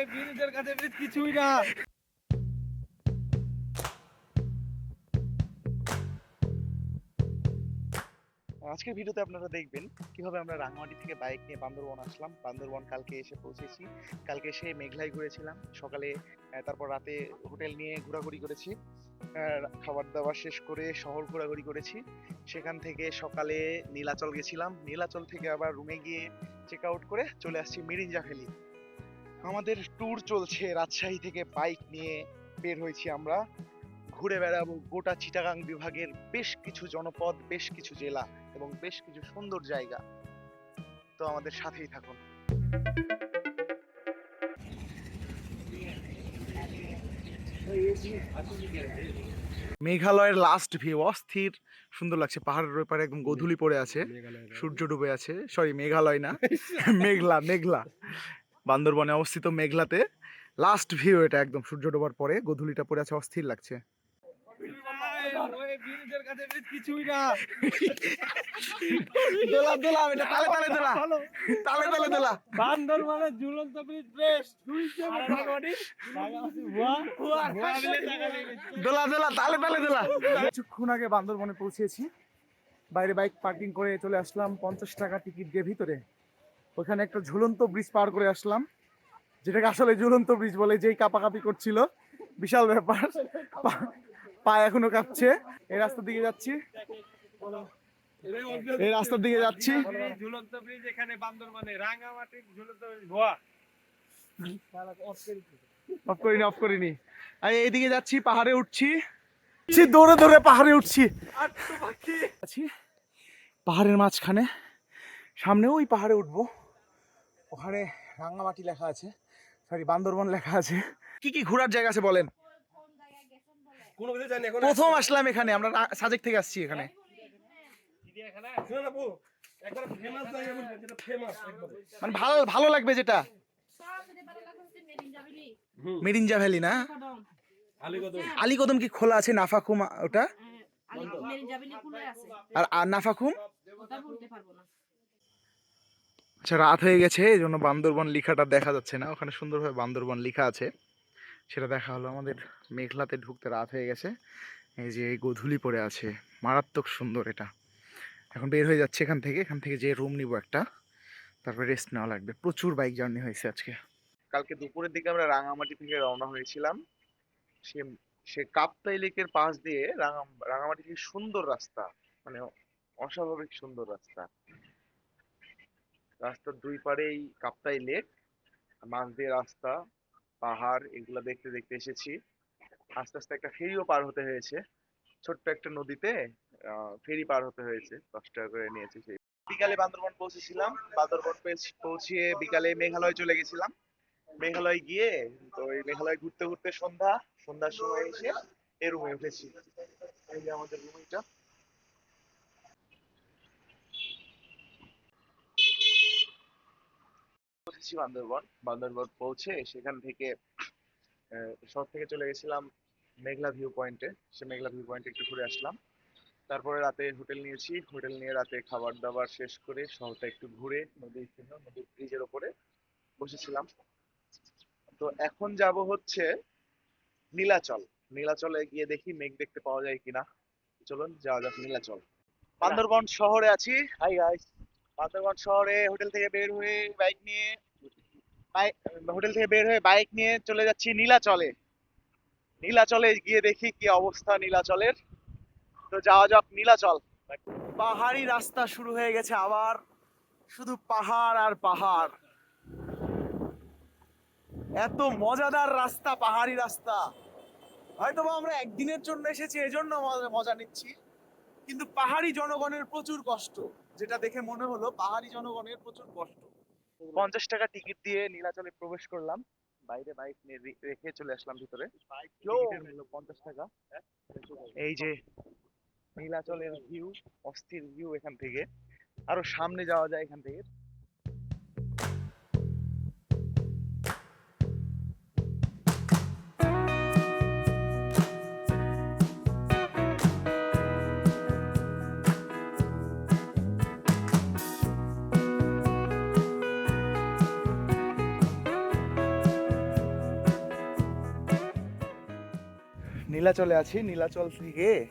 ওই বিরোধের কাছে না। আজকের ভিডিওতে আপনারা দেখবেন কীভাবে আমরা রাঙামাটি থেকে বাইক নিয়ে বান্দরবন আসলাম। বান্দরবন কালকে এসে পৌঁছেছি। কালকে এসে মেঘলাই ঘুরেছিলাম। সকালে তারপর রাতে হোটেল নিয়ে ঘোরাঘুরি করেছি। খাবার দাবার শেষ করে শহর ঘোরাঘুরি করেছি। সেখান থেকে সকালে নীলাচল গেছিলাম। নীলাচল থেকে আবার রুমে গিয়ে চেক আউট করে চলে আসছি মিরিঞ্জা ভ্যালি। আমাদের ট্যুর চলছে রাজশাহী থেকে বাইক নিয়ে বের হয়েছি আমরা। ঘুরে বেড়াবো গোটা চিটাগাং বিভাগের বেশ কিছু জনপদ বেশ কিছু জেলা এবং বেশ কিছু সুন্দর জায়গা। তো আমাদের সাথেই থাকুন। মেঘালয়ের লাস্ট ভিউ অস্থির সুন্দর লাগছে। পাহাড়ের ওপারে একদম গোধূলি পড়ে আছে। সূর্য ডুবে আছে। সরি মেঘালয় না। মেঘলা মেঘলা। বান্দরবনে অবস্থিত মেঘলাতে লাস্ট ভিউ এটা একদম। সূর্য ডোবার পরে গোধূলিটা পড়ে আছে, অস্থির লাগছে। কিছুক্ষণ আগে বান্দরবনে পৌঁছেছি। বাইরে বাইক পার্কিং করে চলে আসলাম পঞ্চাশ টাকা টিকিট দিয়ে ভিতরে। ওখানে একটা ঝুলন্ত ব্রিজ পার করে আসলাম। যেটাকে আসলে ঝুলন্ত ব্রিজ বলে যেই কাপাকাপি করছিল। বিশাল ব্যাপার। পা- এখনও কাঁপছে। এই রাস্তার দিকে যাচ্ছি। এই রাস্তার দিকে যাচ্ছি। ঝুলন্ত ব্রিজ এখানে বান্দর মানে রাঙামাটির ঝুলন্ত ব্রিজ ভুয়া। অফ করিনি অফ করিনি। আর এইদিকে যাচ্ছি পাহাড়ে উঠছি। উঠছি, দৌড়ে দৌড়ে পাহাড়ে উঠছি। আছি পাহাড়ের মাঝখানে। সামনে ওই পাহাড়ে উঠবো। ওখানে রাঙ্গামাটি লেখা আছে। সরি বান্দরবন লেখা আছে। কি কি ঘোরার জায়গা আছে বলেন? কোনো কিছু জানি এখন প্রথম আসলাম এখানে আমরা সাজেক থেকে আসছি এখানে। মানে ভালো ভালো লাগবে যেটা। মেরিঞ্জা ভ্যালি না? আলীকদম। কি খোলা আছে নাফাকুম ওটা? আর আর নাফাকুম আচ্ছা রাত হয়ে গেছে এই জন্য বান্দরবন লেখাটা দেখা যাচ্ছে না। ওখানে সুন্দরভাবে বান্দরবন লেখা আছে। সেটা দেখা হলো আমাদের মেঘলাতে ঢুকতে রাত হয়ে গেছে। এই যে এই গোধূলি পড়ে আছে। মারাত্মক সুন্দর এটা। এখন বের হয়ে যাচ্ছে এখান থেকে। এখান থেকে যে রুম নিব একটা। তারপরে রেস্ট নেওয়া লাগবে। প্রচুর বাইক জার্নি হয়েছে আজকে। কালকে দুপুরের দিকে আমরা রাঙামাটি থেকে রওনা হয়েছিলাম। সে সে কাপ্তাই লেকের পাশ দিয়ে রাঙা রাঙামাটি থেকে সুন্দর রাস্তা। মানে অস্বাভাবিক সুন্দর রাস্তা। রাস্তার দুই পারেই কাপ্তাই লেক মাঝ দিয়ে রাস্তা, পাহাড়, এগুলা দেখতে দেখতে এসেছি। আস্তে আস্তে একটা ফেরিও পার হতে হয়েছে। ছোট্ট একটা নদীতে ফেরি পার হতে হয়েছে। দশ টাকা করে নিয়েছে সেই। বিকালে বান্দরবন পৌঁছেছিলাম। বান্দরবন পেছ- পৌঁছিয়ে বিকালে মেঘালয় চলে গেছিলাম। মেঘালয় গিয়ে, তো এই মেঘালয় ঘুরতে ঘুরতে সন্ধ্যা, সন্ধ্যার সময় এসে এ রুমে উঠেছি। এই যে আমাদের রুম এটা। পৌঁছেছি বান্দরবন। বান্দরবন পৌঁছে সেখান থেকে শহর থেকে চলে গেছিলাম মেঘলা ভিউ পয়েন্টে সে মেঘলা ভিউ পয়েন্টে একটু ঘুরে আসলাম। তারপরে রাতে হোটেল নিয়েছি। হোটেল নিয়ে রাতে খাবার দাবার শেষ করে শহরটা একটু ঘুরে নদীর জন্য নদীর ব্রিজের ওপরে বসেছিলাম। তো এখন যাব হচ্ছে নীলাচল। নীলাচলে গিয়ে দেখি মেঘ দেখতে পাওয়া যায় কিনা। চলুন যাওয়া যাক নীলাচল। বান্দরবন শহরে আছি। হাই গাইস বান্দরবন শহরে হোটেল থেকে বের হয়ে বাইক নিয়ে হোটেল থেকে বের হয়ে বাইক নিয়ে চলে যাচ্ছি নীলাচলে। নীলাচলে গিয়ে দেখি কি অবস্থা নীলাচলের। তো যাওয়া যাক নীলাচল। পাহাড়ি রাস্তা শুরু হয়ে গেছে আবার। শুধু পাহাড় আর পাহাড়। এত মজাদার রাস্তা, পাহাড়ি রাস্তা। হয়তো আমরা একদিনের জন্য এসেছি, এজন্য মজা নিচ্ছি। কিন্তু পাহাড়ি জনগণের প্রচুর কষ্ট। যেটা দেখে মনে হলো, পাহাড়ি জনগণের প্রচুর কষ্ট। পঞ্চাশ টাকা টিকিট দিয়ে নীলাচলে প্রবেশ করলাম। বাইরে বাইক নিয়ে রেখে চলে আসলাম ভিতরে। পঞ্চাশ টাকা। এই যে নীলাচলের ভিউ অস্থির ভিউ এখান থেকে। আরও সামনে যাওয়া যায় এখান থেকে। নীলাচলে আছি, নীলাচল থেকে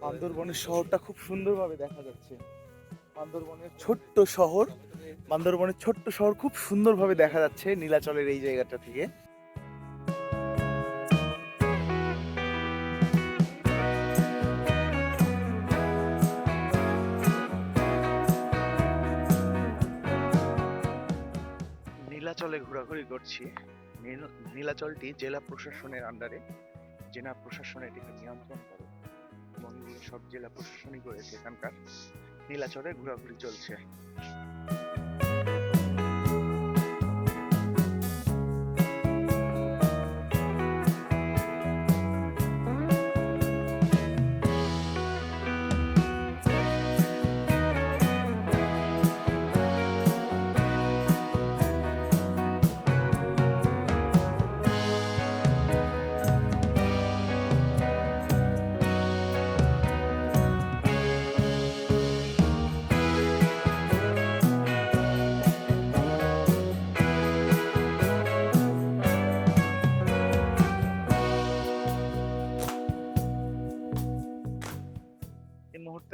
বান্দরবনের শহরটা খুব সুন্দরভাবে দেখা যাচ্ছে। বান্দরবনের ছোট্ট শহর, বান্দরবনের ছোট্ট শহর খুব সুন্দরভাবে দেখা যাচ্ছে নীলাচলের এই জায়গাটা থেকে। নীলাচলে ঘোরাঘুরি করছি। নীল- নীলাচলটি জেলা প্রশাসনের আন্ডারে জেলা প্রশাসন এটিকে নিয়ন্ত্রণ করে। এবং সব জেলা প্রশাসনই করেছে এখানকার। নীলাচরে ঘোরাঘুরি চলছে।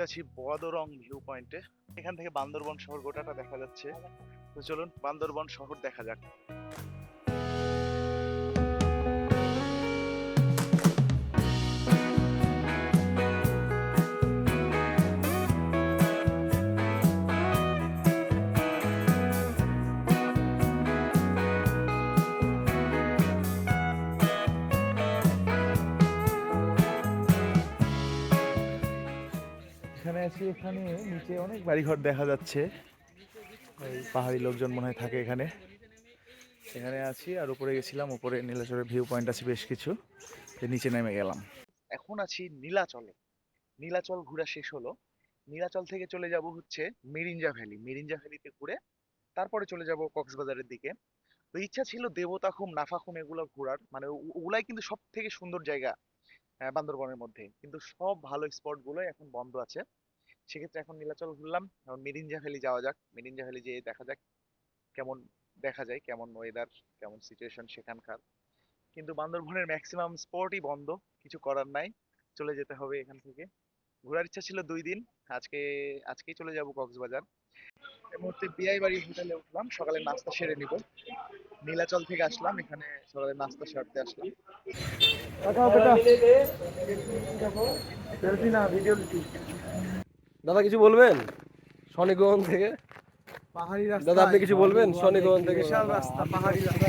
আছি বদরং ভিউ পয়েন্টে এখান থেকে বান্দরবন শহর গোটাটা দেখা যাচ্ছে। তো চলুন বান্দরবন শহর দেখা যাক। এখানে আছি এখানে নিচে অনেক বাড়িঘর দেখা যাচ্ছে। পাহাড়ি লোকজন মনে হয় থাকে এখানে। এখানে আছি আর উপরে গেছিলাম, উপরে নীলাচলের ভিউ পয়েন্ট আছে বেশ কিছু। নিচে নেমে গেলাম। এখন আছি নীলাচলে। নীলাচল ঘোরা শেষ হলো। নীলাচল থেকে চলে যাব হচ্ছে মিরিঞ্জা ভ্যালি। মিরিঞ্জা ভ্যালিতে ঘুরে তারপরে চলে যাব কক্সবাজারের দিকে। তো ইচ্ছা ছিল দেবতা দেবতাখুম নাফাখুম এগুলো ঘোরার। মানে ওগুলাই কিন্তু সব থেকে সুন্দর জায়গা। বান্দরবনের মধ্যে। কিন্তু সব ভালো স্পটগুলো এখন বন্ধ আছে। সেক্ষেত্রে এখন নীলাচল ঘুরলাম। এখন মিরিঞ্জা ভ্যালি যাওয়া যাক। মিরিঞ্জা ভ্যালি যেয়ে দেখা যাক কেমন দেখা যায়, কেমন ওয়েদার কেমন সিচুয়েশন সেখানকার। কিন্তু বান্দরবনের ম্যাক্সিমাম স্পটই বন্ধ। কিছু করার নাই। চলে যেতে হবে এখান থেকে। ঘোরার ইচ্ছা ছিল দুই দিন। আজকে, আজকেই চলে যাব কক্সবাজার। এই মুহূর্তে বিআই বাড়ি হোটেলে উঠলাম। সকালে নাস্তা সেরে নিব। নীলাচল থেকে আসলাম এখানে সকালে নাস্তা সারতে আসলাম। দাদা কিছু বলবেন? শনিগ্রহণ থেকে? পাহাড়ি দাদা আপনি কিছু বলবেন? শনিগ্রহণ থেকে? বিশাল রাস্তা পাহাড়ি রাস্তা।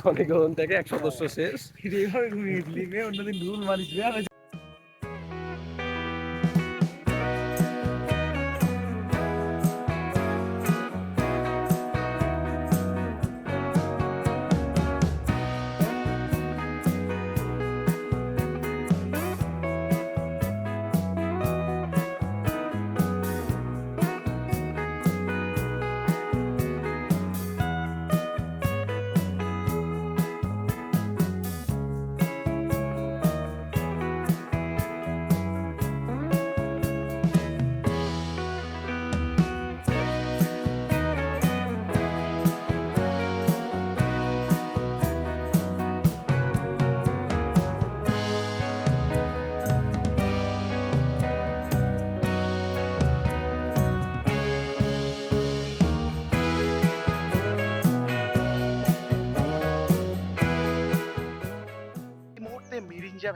শনিগ্রহণ থেকে এক সদস্য শেষ। অন্যদিন ঢুল মারিস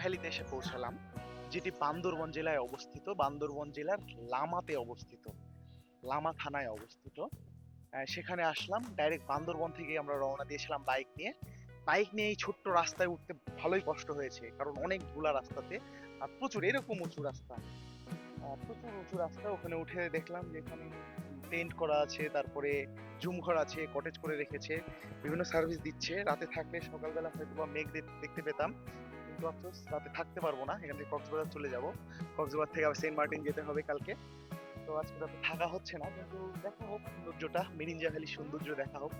ভ্যালিতে এসে পৌঁছালাম, যেটি বান্দরবন জেলায় অবস্থিত। বান্দরবন জেলার লামাতে অবস্থিত, লামা থানায় অবস্থিত। সেখানে আসলাম ডাইরেক্ট বান্দরবন থেকে আমরা রওনা দিয়েছিলাম বাইক নিয়ে। বাইক নিয়ে এই ছোট্ট রাস্তায় উঠতে ভালোই কষ্ট হয়েছে, কারণ অনেক ধুলা রাস্তাতে আর প্রচুর, এরকম উঁচু রাস্তা। প্রচুর উঁচু রাস্তা, ওখানে উঠে দেখলাম যে এখানে টেন্ট করা আছে, তারপরে জুম ঘর আছে কটেজ করে রেখেছে, বিভিন্ন সার্ভিস দিচ্ছে। রাতে থাকলে সকালবেলা হয়তো বা মেঘ দেখতে পেতাম। আফসোস রাতে থাকতে পারব না, এখান থেকে কক্সবাজার চলে যাব। কক্সবাজার থেকে আবার সেন্ট মার্টিন যেতে হবে কালকে। তো আজকে রাতে থাকা হচ্ছে না, কিন্তু দেখা হোক সৌন্দর্যটা, মিরিঞ্জা ভ্যালির সৌন্দর্য দেখা হোক।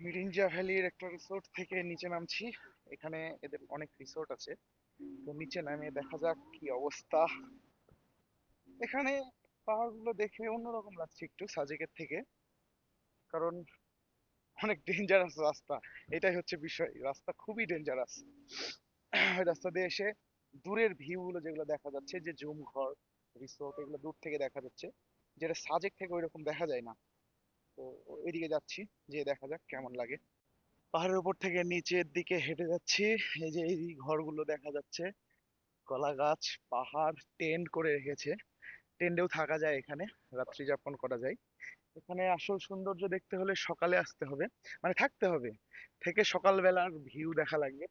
মিরিঞ্জা ভ্যালির একটা রিসোর্ট থেকে নিচে নামছি। এখানে এদের অনেক রিসোর্ট আছে। তো নিচে নামে দেখা যাক কি অবস্থা। এখানে পাহাড়গুলো দেখে অন্যরকম লাগছে একটু সাজেকের থেকে। কারণ অনেক ডেঞ্জারাস রাস্তা। এটাই হচ্ছে বিষয়। রাস্তা খুবই ডেঞ্জারাস রাস্তা দিয়ে এসে দূরের ভিউ গুলো যেগুলো দেখা যাচ্ছে, যে জুম ঘর রিসোর্ট এগুলো দূর থেকে দেখা যাচ্ছে, যেটা সাজেক থেকে ওইরকম দেখা যায় না। তো এদিকে যাচ্ছি যে দেখা যাক কেমন লাগে। পাহাড়ের উপর থেকে নিচের দিকে হেঁটে যাচ্ছি, এই যে এই ঘরগুলো দেখা যাচ্ছে। কলা গাছ, পাহাড়, টেন্ট করে রেখেছে। টেন্টেও থাকা যায় এখানে, রাত্রি যাপন করা যায়। এখানে আসল সৌন্দর্য দেখতে হলে সকালে আসতে হবে মানে থাকতে হবে। থেকে সকালবেলার ভিউ দেখা লাগবে,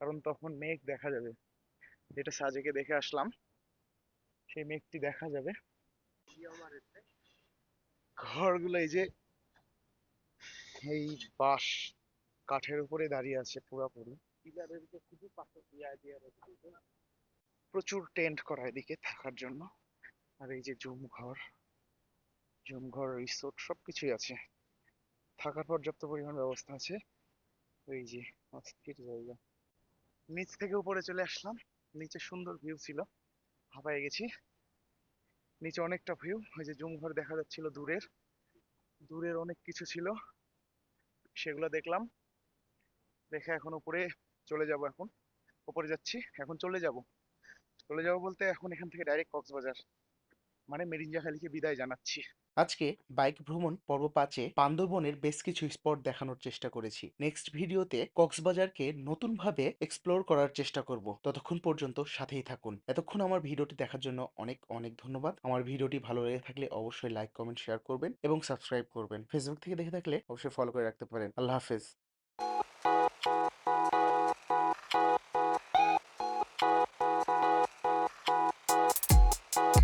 কারণ তখন মেঘ দেখা যাবে। যেটা সাজেকে দেখে আসলাম, সেই মেঘটি দেখা যাবে। ঘরগুলো এই যে এই বাঁশ কাঠের উপরে দাঁড়িয়ে আছে পুরাপুরি। প্রচুর টেন্ট করা এদিকে থাকার জন্য। আর এই যে জুম ঘর জুম ঘর রিসোর্ট সবকিছুই আছে। থাকার পর্যাপ্ত পরিমাণ ব্যবস্থা আছে। এই যে অস্থির জায়গা। নিচ থেকে উপরে চলে আসলাম। নিচে সুন্দর ভিউ ছিল। হাঁপায়ে গেছি। নিচে অনেকটা ভিউ ওই যে জুম ঘর দেখা যাচ্ছিল দূরের। দূরের অনেক কিছু ছিল। সেগুলো দেখলাম। দেখে এখন উপরে চলে যাব এখন। উপরে যাচ্ছি, এখন চলে যাব। চলে যাব বলতে এখন এখান থেকে ডাইরেক্ট কক্সবাজার মানে মেরিঞ্জাখালিকে বিদায় জানাচ্ছি। আজকে বাইক ভ্রমণ পর্ব পাঁচে বান্দরবনের বেশ কিছু স্পট দেখানোর চেষ্টা করেছি। নেক্সট ভিডিওতে কক্সবাজারকে নতুনভাবে এক্সপ্লোর করার চেষ্টা করব। ততক্ষণ পর্যন্ত সাথেই থাকুন। এতক্ষণ আমার ভিডিওটি দেখার জন্য অনেক অনেক ধন্যবাদ। আমার ভিডিওটি ভালো লেগে থাকলে অবশ্যই লাইক কমেন্ট শেয়ার করবেন এবং সাবস্ক্রাইব করবেন। ফেসবুক থেকে দেখে থাকলে অবশ্যই ফলো করে রাখতে পারেন। আল্লাহ হাফেজ।